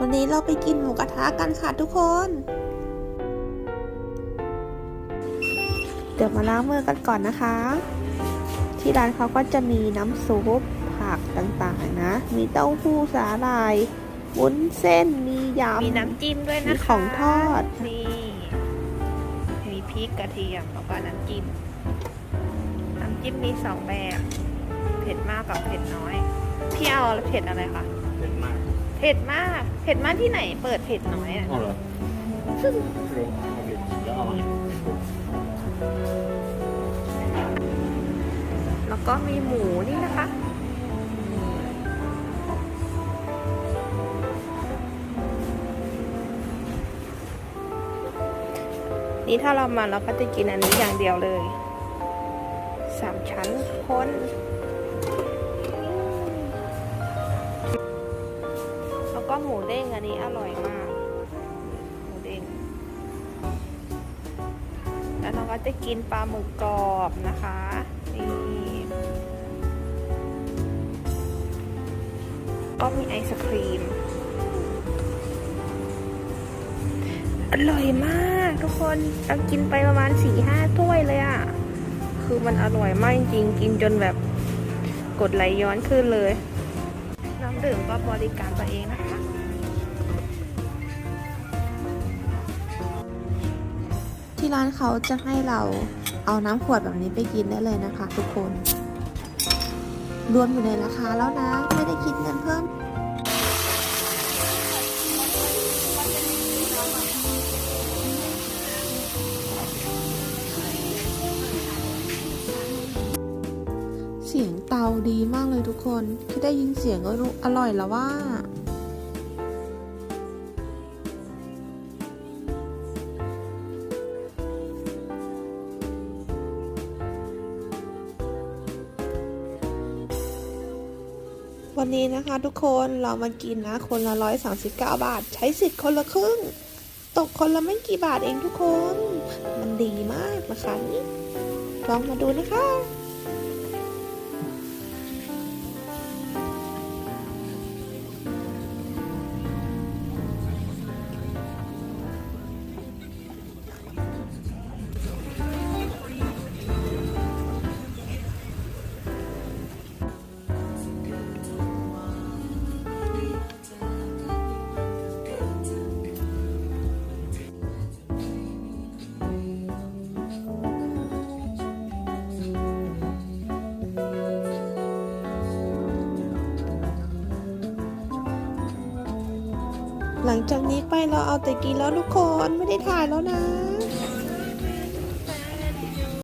วันนี้เราไปกินหมูกระทะกันค่ะทุกคน เดี๋ยวมาล้างมือกันก่อนนะคะ ที่ร้านเขาก็จะมีน้ำซุปผักต่างๆนะ มีเต้าหู้สาหร่ายวุ้นเส้น มียำ มีน้ำจิ้มด้วยมีนะคะของทอด นี่ มีพริกกระเทียมแล้วก็น้ำจิ้ม น้ำจิ้มมีสองแบบ เผ็ดมากกับเผ็ดน้อย พี่เอาเผ็ดอะไรคะเผ็ดมากเผ็ดมาก เผ็ดมากที่ไหน เปิดเผ็ดน้อยอะเอาเหรอรู้เอาเผ็ดแล้วเอามาแล้วก็มีหมูนี่นะคะ นี่ถ้าเรามาเราก็จะกินอันนี้อย่างเดียวเลย สามชั้นคน ก็หมูเด้งอันนี้อร่อยมาก หมูเด้ง แล้วเราก็จะกินปลาหมึกกรอบนะคะ นี่ ก็มีไอศครีม อร่อยมากทุกคนเรากินไปประมาณสี่ห้าถ้วยเลยอะ่ะ คือมันอร่อยมากจริงๆ กินจนแบบกดไหลย้อนขึ้นเลย น้ำดื่มก็บริการตัวเองนะคะที่ร้านเขาจะให้เราเอาน้ำขวดแบบนี้ไปกินได้เลยนะคะ ทุกคน รวมอยู่ในราคาแล้วนะ ไม่ได้คิดเงินเพิ่มาดีมากเลยทุกคนแค่ได้ยินเสียงก็รู้อร่อยแล้วว่า วันนี้นะคะทุกคนเรามากินนะคนละร้อยสาสิบเก้าบาท ใช้สิทธิ์คนละครึ่ง ตกคนละไม่กี่บาทเองทุกคน มันดีมากนะคะนี่ลองมาดูนะคะ หลังจากนี้ไปเราเอาแต่กินแล้วทุกคนไม่ได้ถ่ายแล้วนะ